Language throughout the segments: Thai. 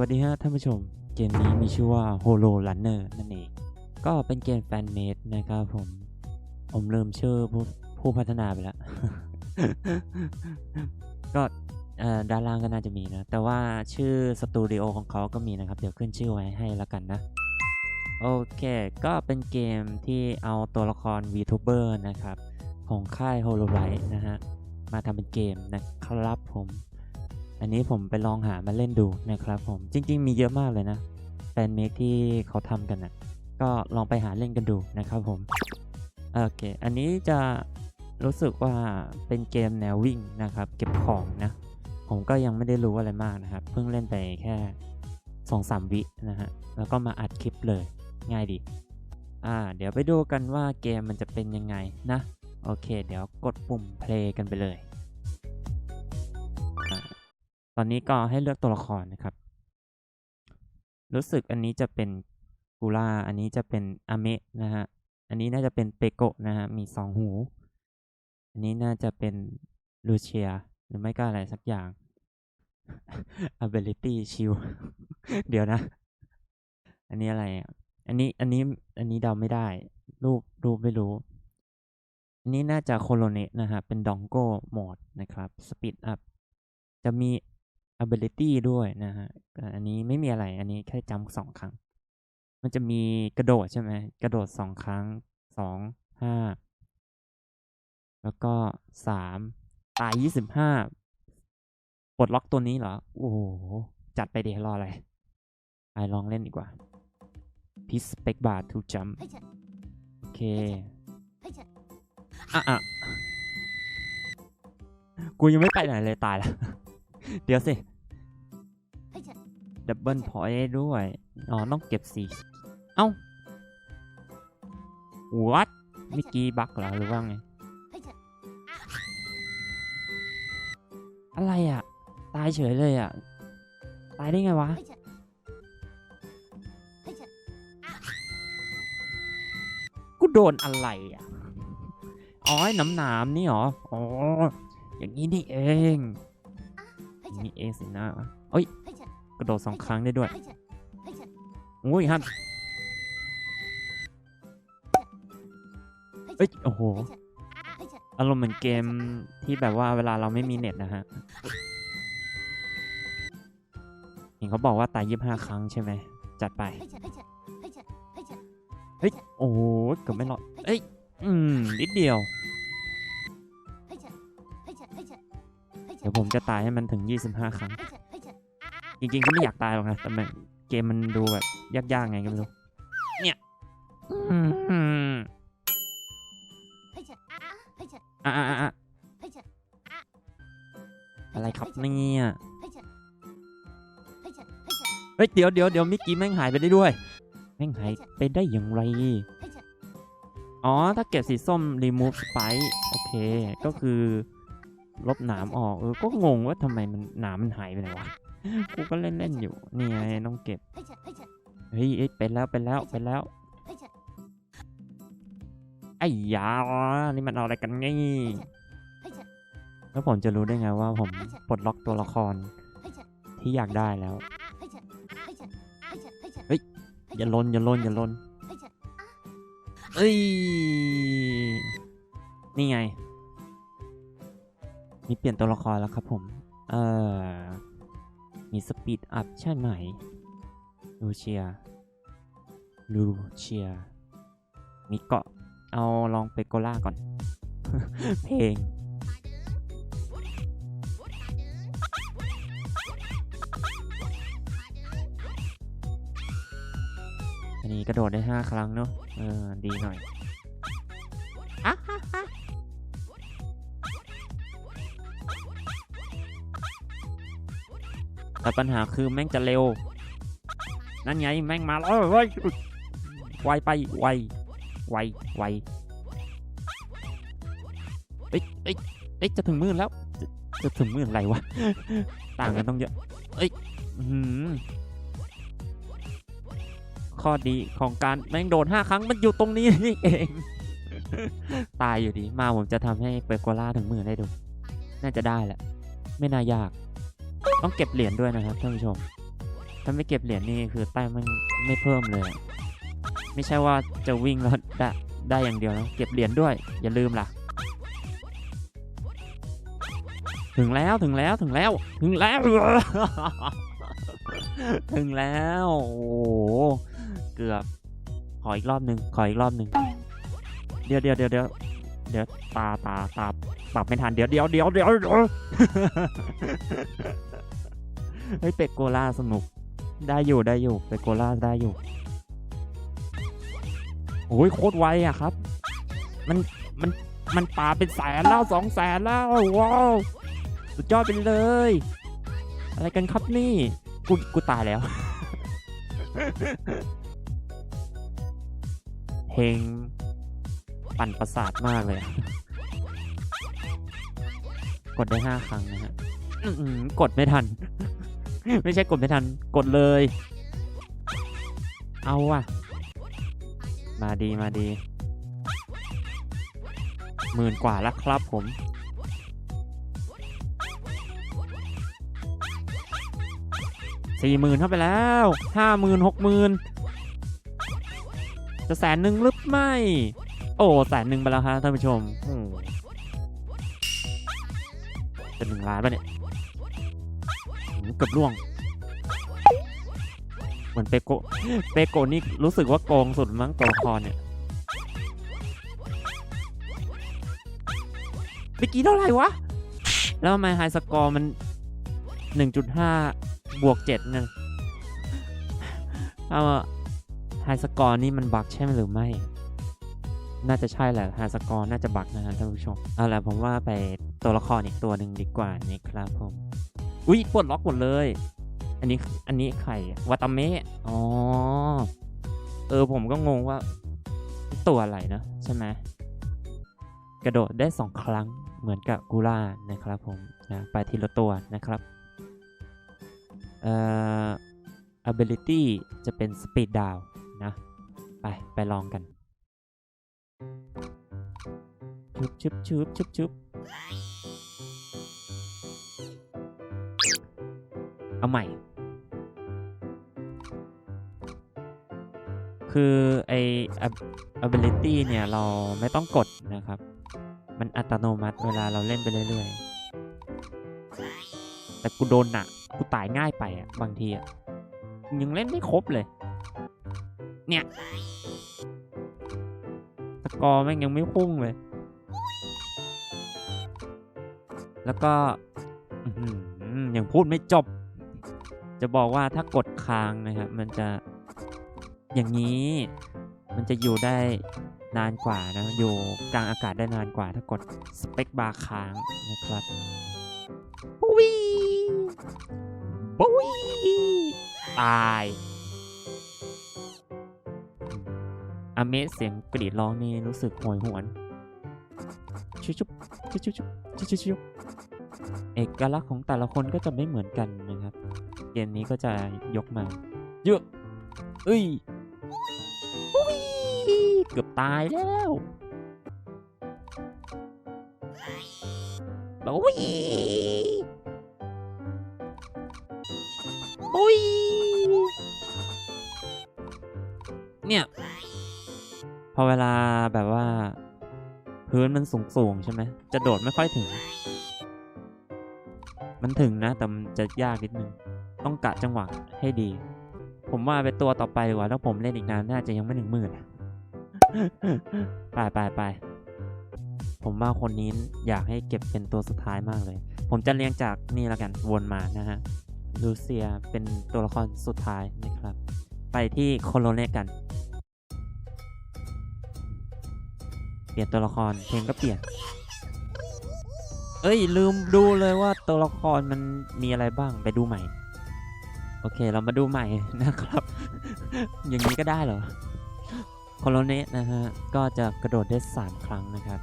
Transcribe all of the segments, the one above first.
วัสดีฮะท่านผู้ชม เกมนี้มีชื่อว่า Holo Runner นั่นเอง ก็เป็นเกมแฟนเมดนะครับผม ผมลืมชื่อผู้ผู้พัฒนาไปแล้ว ก็ด้านล่างก็น่าจะมีนะ แต่ว่าชื่อสตูดิโอของเขาก็มีนะครับ เดี๋ยวขึ้นชื่อไว้ให้แล้วกันนะ โอเค ก็เป็นเกมที่เอาตัวละคร VTuber นะครับ ของค่าย Hololight นะฮะ มาทำเป็นเกมนะครับผม อันนี้ผมไปลองหามาเล่นดูนะครับผมจริง ๆ มีเยอะมากเลยนะแฟนเมคที่เขาทำกันนะก็ลองไปหาเล่นกันดูนะครับผมโอเค อันนี้จะรู้สึกว่าเป็นเกมแนววิ่งนะครับ เก็บของนะ ผมก็ยังไม่ได้รู้อะไรมากนะครับ เพิ่งเล่นไปแค่สองสามวินะฮะ แล้วก็มาอัดคลิปเลย ง่ายดี อ่า เดี๋ยวไปดูกันว่าเกมมันจะเป็นยังไงนะ โอเค เดี๋ยวกดปุ่ม play กันไปเลย ตอนนี้ก็ให้เลือกตัวละครนะครับ รู้สึกอันนี้จะเป็นกูล่า อันนี้จะเป็นอเมะนะฮะ อันนี้น่าจะเป็นเปโกะนะฮะ มีสองหู อันนี้น่าจะเป็นลูเชีย หรือไม่ก็อะไรสักอย่าง ability shield เดี๋ยวนะ อันนี้อะไรอะอันนี้ อันนี้ อันนี้เดาไม่ได้ รูป รูปไม่รู้ อันนี้น่าจะโคโลเนตนะฮะ เป็นดองโก้โหมดนะครับ speed up จะมี ability ด้วยนะฮะ อันนี้ไม่มีอะไร อันนี้แค่จำสองครั้ง มันจะมีกระโดดใช่ไหม กระโดดสองครั้งสองห้าแล้วก็สามตายยี่สิบห้าปลดล็อกตัวนี้เหรอ โอ้โห จัดไปเดี๋ยวรออะไรไปลองเล่นดีกว่าพิสเปกบาร์ทูจัมโอเคอะอะกูยังไม่ไปไหนเลยตายแล้ว เดี๋ยวสิ ดับเบิลพอยต์ด้วย อ๋อ ต้องเก็บสี่เอ้า what เมื่อกี้บั๊กเหรอหรือว่าไง อะไรอะ ตายเฉยเลยอะ ตายได้ไงวะ กูโดนอะไรอะ อ๋อไอ้หน้ำหนามนี่เหรอ อ๋อ อย่างนี้นี่เองอย่างนี้เองสินะเอ้ย กระโดดสองครั้งได้ด้วยอุ้ยฮันเอ้ยโอ้โหอารมณ์เหมือนเกมที่แบบว่าเวลาเราไม่มีเน็ตนะฮะเห็นเขาบอกว่าตายยี่ห้าครั้งใช่ไหมจัดไปเฮ้ยโอ้โหเกือบไม่รอดเอ้ยอืมนิดเดียวเดี๋ยวผมจะตายให้มันถึง 25 ครั้ง จริงๆก็ไม่อยากตายหรอกนะแต่มันเกมมันดูแบบยากๆไงก็ไม่รู้เนี่ยอืมอะอะอะอะอะไรครับเนี่ยเฮ้ยเดี๋ยวเดี๋ยวเดี๋ยวมิกกี้แม่งหายไปได้ด้วย แม่งหายไปได้อย่างไร อ๋อ ถ้าเก็บสีส้ม remove spike โอเค ก็คือ ลบหนามออก เออ ก็งงว่าทำไมมันหนามมันหายไปไหนวะ กูก็เล่นเล่นๆอยู่ นี่ไงต้องเก็บ เฮ้ยเป็นแล้วเป็นแล้วเป็นแล้ว ไอ้ยา นี่มันเอาอะไรกันไงแล้วผมจะรู้ได้ไงว่าผมปลดล็อกตัวละคร ที่อยากได้แล้ว เฮ้ย อย่าลนอย่าลนอย่าลนเอ้ย นี่ไงมีเปลี่ยนตัวละครแล้วครับผม เออ มีสปีดอัพใช่ไหม ลูเชีย ลูเชีย มีเกาะ เอาลองเปโกล่าก่อน เพลง อันนี้กระโดดได้ 5 ครั้งเนอะเออ ดีหน่อยอะ แต่ปัญหาคือแม่งจะเร็ว นั่นไงแม่งมาแล้วเฮ้ยไวไปไวไวไวเอ้ยเอ้ยเอ้ยจะถึงมื่นแล้ว จะจะถึงมื่นอะไรวะ ต่างกันต้องเยอะ เอ้ยหือข้อดีของการแม่งโดนห้าครั้งมันอยู่ตรงนี้นี่เอง ตายอยู่ดี มาผมจะทำให้เปโกล่าถึงมือได้ดู น่าจะได้แหละ ไม่น่ายาก ต้องเก็บเหรียญด้วยนะครับท่านผู้ชม ถ้าไม่เก็บเหรียญนี่คือแต้มมันไม่เพิ่มเลย ไม่ใช่ว่าจะวิ่งแล้วได้ได้อย่างเดียวนะเก็บเหรียญด้วย อย่าลืมล่ะ ถึงแล้วถึงแล้วถึงแล้ว ถึงแล้ว ถึงแล้วโอ้เกือบ ขออีกรอบหนึ่งขออีกรอบหนึ่งเดี๋ยวเดี๋ยวเดี๋ยวเดี๋ยวเดี๋ยวตาตาตาปรับไม่ทันเดี๋ยวเดี๋ยวเดี๋ยวเดี๋ยว เดี๋ยวเฮ้ยเป็กโกล่าสนุก ได้อยู่ได้อยู่เป็กโกล่าได้อยู่โอ้ยโคตรไวอะครับ มันมันมันปาเป็นแสนแล้วสองแสนแล้วว้าวสุดยอดไปเลย อะไรกันครับนี่กูกูตายแล้วเพลงปั่นประสาทมากเลย กดได้ห้าครั้งนะฮะกดไม่ทัน ไม่ใช่กดไม่ทันกดเลย เอาว่ะ มาดีมาดีหมื่นกว่าแล้วครับผม สี่หมื่นเข้าไปแล้วห้าหมื่นหกหมื่นจะแสนหนึ่งหรือไม่ โอ้แสนหนึ่งไปแล้วครับท่านผู้ชมจะหนึ่งล้านป่ะเนี่ย เกือบล่วง เหมือนเปโกเปโกนี่รู้สึกว่าโกงสุดมั้งตัวละครเนี่ยเมื่อกี้เท่าไหร่วะ แล้วทำไมไฮสกอร์มัน 1.5 บวก7เนี่ยเอาไฮสกอร์นี่มันบักใช่ไหมหรือไม่ น่าจะใช่แหละไฮสกอร์น่าจะบักนะฮะท่านผู้ชม เอาละผมว่าไปตัวละครอีกตัวหนึ่งดีกว่านี่ครับผม อุ้ยปลดล็อกหมดเลย อันนี้อันนี้ใครวาตาเมะอ๋อเออผมก็งงว่า ตัวอะไรนะใช่ไหมกระโดดได้สองครั้งเหมือนกับกูล่านะครับผมนะไปทีละตัวนะครับเอ่อ ability จะเป็น speed down นะ ไป ไปลองกันชุบชุบชุบชุบชุบ เอาใหม่ คือไอ ability เนี่ยเราไม่ต้องกดนะครับ มันอัตโนมัติเวลาเราเล่นไปเรื่อยๆ แต่กูโดนหนัก กูตายง่ายไปอะบางทีอะยังเล่นไม่ครบเลย เนี่ยสกอร์แม่งยังไม่พุ่งเลย แล้วก็ยังพูดไม่จบ จะบอกว่าถ้ากดค้างนะครับ มันจะอย่างนี้มันจะอยู่ได้นานกว่านะ อยู่กลางอากาศได้นานกว่า ถ้ากดสเปคบาร์ค้างนะครับบุยบุยตายอเมสเสียงกรีดร้องนี่รู้สึกหอยหวนชุชุบชุบชุบชุบชุบชุบเอกลักษณ์ของแต่ละคนก็จะไม่เหมือนกันนะครับ เกมนี้ก็จะยกมาเยอะเอ้ยเกือบตายแล้วโอ้ยโอ้ยเนี่ยพอเวลาแบบว่า พื้นมันสูงสูงๆใช่ไหมจะโดดไม่ค่อยถึง มันถึงนะ แต่มันจะยากนิดนึง ต้องกะจังหวะให้ดี ผมว่าไปตัวต่อไปดีกว่าถ้าผมเล่นอีกนานน่าจะยังไม่ถึงหมื่นไปไปไปผมว่าคนนี้อยากให้เก็บเป็นตัวสุดท้ายมากเลย ผมจะเรียงจากนี่แล้วกันวนมานะฮะลูเซียเป็นตัวละครสุดท้ายนะครับ ไปที่โคโลเนกัน เปลี่ยนตัวละครเพลงก็เปลี่ยน เอ้ยลืมดูเลยว่าตัวละครมันมีอะไรบ้างไปดูใหม่ โอเค เรามาดูใหม่นะครับ อย่างนี้ก็ได้เหรอคโลเนตนะฮะ ก็จะกระโดดได้ 3 ครั้งนะครับ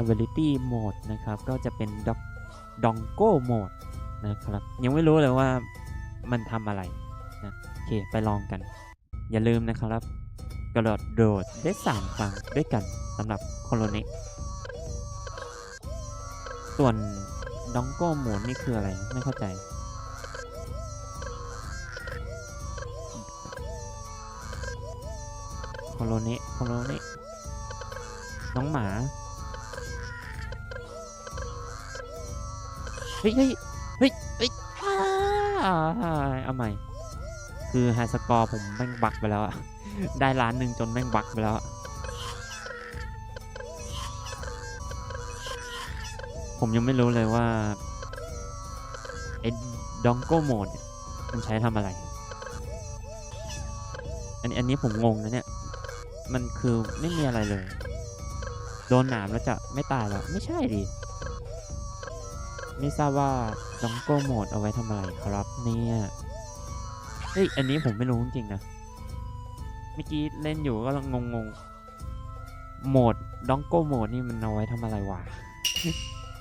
ability mode นะครับ ก็จะเป็นด็อกดองโก้ mode นะครับ ยังไม่รู้เลยว่ามันทำอะไรนะโอเค ไปลองกัน อย่าลืมนะครับ กระโดดโดดได้ 3 ครั้งด้วยกันสำหรับคโลเนตส่วนดองโก้ mode นี่คืออะไร ไม่เข้าใจ โคโรเนะโคโรเนะน้องหมาเฮ้ยเฮ้ยเฮ้ยเฮ้ยอ้าเอาใหม่ คือไฮสกอร์ผมแม่งบักไปแล้วอะได้ล้านหนึ่งจนแม่งบักไปแล้วอะผมยังไม่รู้เลยว่าไอ้ดองโกโหมดเนี่ยมันใช้ทำอะไร อันนี้อันนี้ผมงงนะเนี่ย มันคือไม่มีอะไรเลย โดนหนามแล้วจะไม่ตายแล้วไม่ใช่ดิ ไม่ทราบว่าดองโกโหมดเอาไว้ทำอะไรครับเนี่ย เฮ้ย อันนี้ผมไม่รู้จริงๆนะ เมื่อกี้เล่นอยู่ก็งงงๆ โหมดดองโกโหมดนี่มันเอาไว้ทำอะไรวะ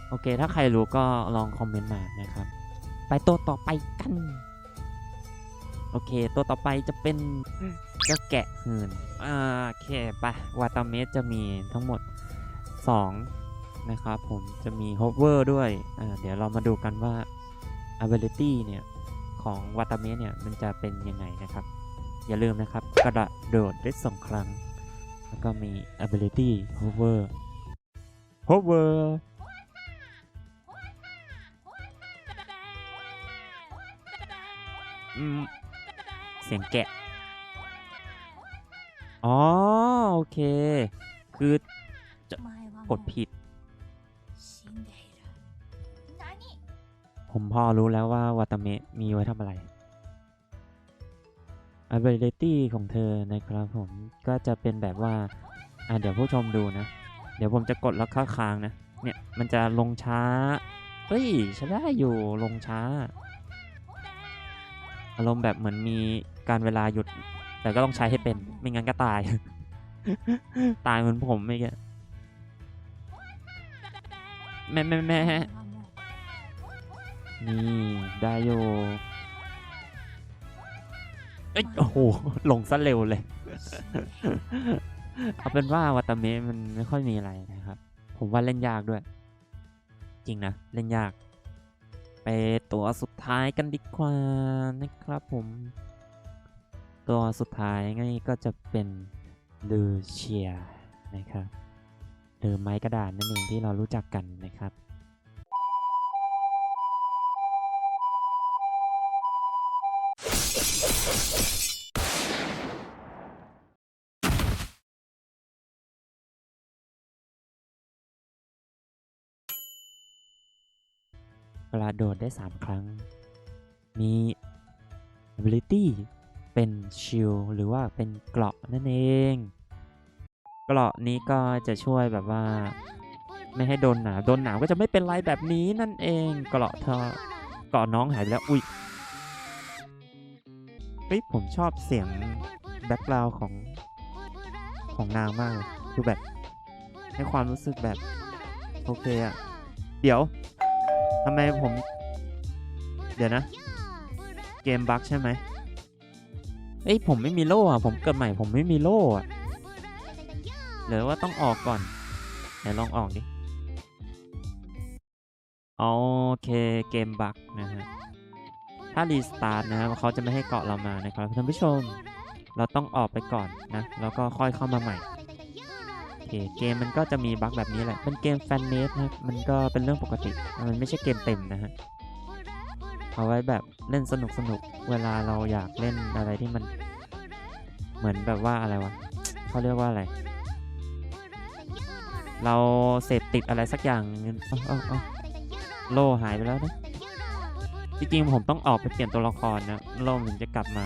โอเค ถ้าใครรู้ก็ลองคอมเมนต์มานะครับ ไปตัวต่อไปกัน โอเค ตัวต่อไปจะเป็นเจ้าแกะหืนอ่าโอเคไปวาตาเมสจะมีทั้งหมด 2 นะครับผมจะมี hover ด้วยอ่าเดี๋ยวเรามาดูกันว่า ability เนี่ย ของวาตาเมสเนี่ย มันจะเป็นยังไงนะครับ อย่าลืมนะครับ กระโดดได้สองครั้ง แล้วก็มี ability hover hover อืม เสียงแกะ อ๋อ โอเค คือกดผิด ผมพอรู้แล้วว่าวาตาเมะมีไว้ทำอะไร ability ของเธอนะครับผมก็จะเป็นแบบว่า อะเดี๋ยวผู้ชมดูนะ เดี๋ยวผมจะกดแล้วค้าค้างนะ เนี่ย มันจะลงช้า เฮ้ยใช้ได้อยู่ลงช้า อารมณ์แบบเหมือนมี การเวลาหยุด แต่ก็ต้องใช้ให้เป็น ไม่งั้นก็ตาย ตายเหมือนผมไม่แกแม่แม่แม่นี่ได้อยู่เอ้ยโอ้โหลงซะเร็วเลย เอาเป็นว่าวาตาเมะมันไม่ค่อยมีอะไรนะครับ ผมว่าเล่นยากด้วย จริงนะ เล่นยาก ไปตัวสุดท้ายกันดีกว่านะครับผม ตัวสุดท้ายง่ายก็จะเป็นลูเชียนะครับหรือไม้กระดานนั่นเองที่เรารู้จักกันนะครับกระโดดได้ 3 ครั้ง มี ability เป็นชิลหรือว่าเป็นเกราะนั่นเอง เกราะนี้ก็จะช่วยแบบว่า ไม่ให้โดนหนาวโดนหนาวก็จะไม่เป็นไรแบบนี้นั่นเอง เกราะเธอเกราะน้องหายไปแล้วอุ้ยเฮ้ยผมชอบเสียงแบ็กกราวของของนางมากเลยคือแบบให้ความรู้สึกแบบ โอเคอะเดี๋ยวทำไมผม เดี๋ยวนะ เกมบั๊กใช่ไหม เอ้ยผมไม่มีโล่อะผมเกิดใหม่ผมไม่มีโล่อะหรือว่าต้องออกก่อนไหนลองออกดิโอเคเกมบั๊กนะฮะถ้ารีสตาร์ทนะครับเขาจะไม่ให้เกาะเรามานะครับท่านผู้ชม เราต้องออกไปก่อนนะ แล้วก็ค่อยเข้ามาใหม่โอเคเกมมันก็จะมีบั๊กแบบนี้แหละเป็นเกมแฟนเมดนะมันก็เป็นเรื่องปกติ มันไม่ใช่เกมเต็มนะฮะ เอาไว้แบบเล่นสนุกสนุกๆเวลาเราอยากเล่นอะไรที่มัน เหมือนแบบว่าอะไรวะเขาเรียกว่าอะไร เราเสพติดอะไรสักอย่างหนึ่งเออาเอโล่หายไปแล้วนะจริงๆผมต้องออกไปเปลี่ยนตัวละครนะโล่ถึงจะกลับมา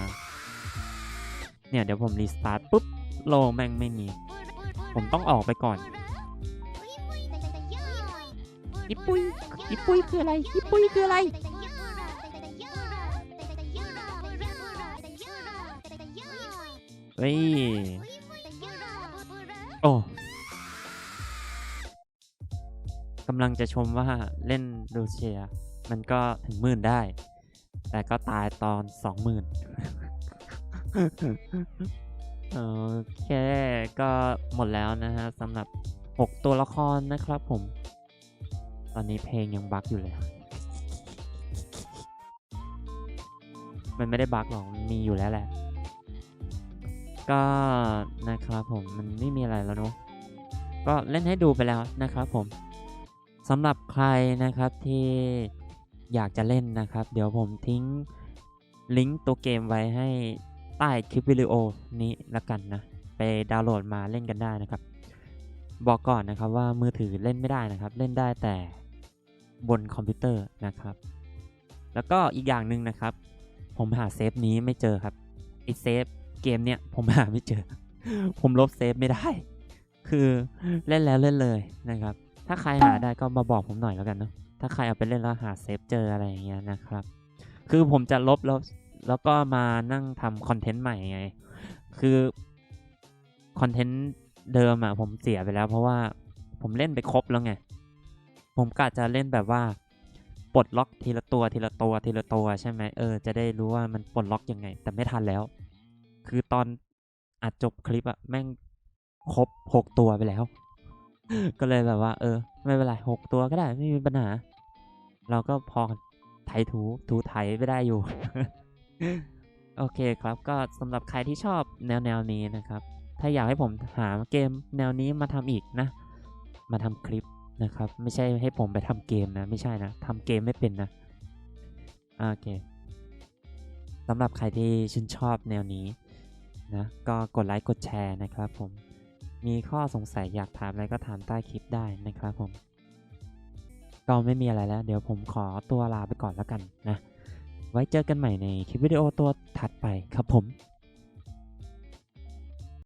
เนี่ยเดี๋ยวผมรีสตาร์ทปุ๊บโล่แม่งไม่มี ผมต้องออกไปก่อนอีปุยอีปุยคืออะไรอีปุยคืออะไร เฮ้ยโอ้กำลังจะชมว่าเล่นดูเชีย มันก็ถึงหมื่นได้ แต่ก็ตายตอนสองหมื่นโอเค ก็หมดแล้วนะฮะสำหรับ 6 ตัวละครนะครับผม ตอนนี้เพลงยังบั๊กอยู่เลย มันไม่ได้บั๊กหรอกมันมีอยู่แล้วแหละ ก็นะครับผมมันไม่มีอะไรแล้วเนอะก็เล่นให้ดูไปแล้วนะครับผมสำหรับใครนะครับที่อยากจะเล่นนะครับ เดี๋ยวผมทิ้งลิงก์ตัวเกมไว้ให้ใต้คลิปวิดีโอนี้ละกันนะ ไปดาวน์โหลดมาเล่นกันได้นะครับ บอกก่อนนะครับว่ามือถือเล่นไม่ได้นะครับ เล่นได้แต่บนคอมพิวเตอร์นะครับ แล้วก็อีกอย่างหนึ่งนะครับ ผมหาเซฟนี้ไม่เจอครับไอเซฟ เกมเนี้ยผมหาไม่เจอ ผมลบเซฟไม่ได้ คือเล่นแล้วเล่นเลยนะครับ ถ้าใครหาได้ก็มาบอกผมหน่อยแล้วกันเนาะ ถ้าใครเอาไปเล่นแล้วหาเซฟเจออะไรอย่างเงี้ยนะครับ คือผมจะลบแล้วแล้วก็มานั่งทำคอนเทนต์ใหม่ไง คือคอนเทนต์เดิมอะผมเสียไปแล้ว เพราะว่าผมเล่นไปครบแล้วไง ผมกะจะเล่นแบบว่าปลดล็อกทีละตัวทีละตัวทีละตัวใช่ไหมเออจะได้รู้ว่ามันปลดล็อกยังไง แต่ไม่ทันแล้ว คือตอนอัดจบคลิปอะแม่งครบหกตัวไปแล้ว ก็เลยแบบว่า เออ ไม่เป็นไรหกตัวก็ได้ไม่มีปัญหา เราก็พอไถถูถูไถไปได้อยู่ โอเคครับก็สำหรับใครที่ชอบแนวแนวนี้นะครับ ถ้าอยากให้ผมหาเกมแนวนี้มาทำอีกนะ มาทำคลิปนะครับ ไม่ใช่ให้ผมไปทำเกมนะ ไม่ใช่นะทำเกมไม่เป็นนะโอเคสำหรับใครที่ชื่นชอบแนวนี้ นะก็กดไลค์กดแชร์นะครับผม มีข้อสงสัยอยากถามอะไรก็ถามใต้คลิปได้นะครับผม ก็ไม่มีอะไรแล้ว เดี๋ยวผมขอตัวลาไปก่อนแล้วกันนะ ไว้เจอกันใหม่ในคลิปวิดีโอตัวถัดไปครับผม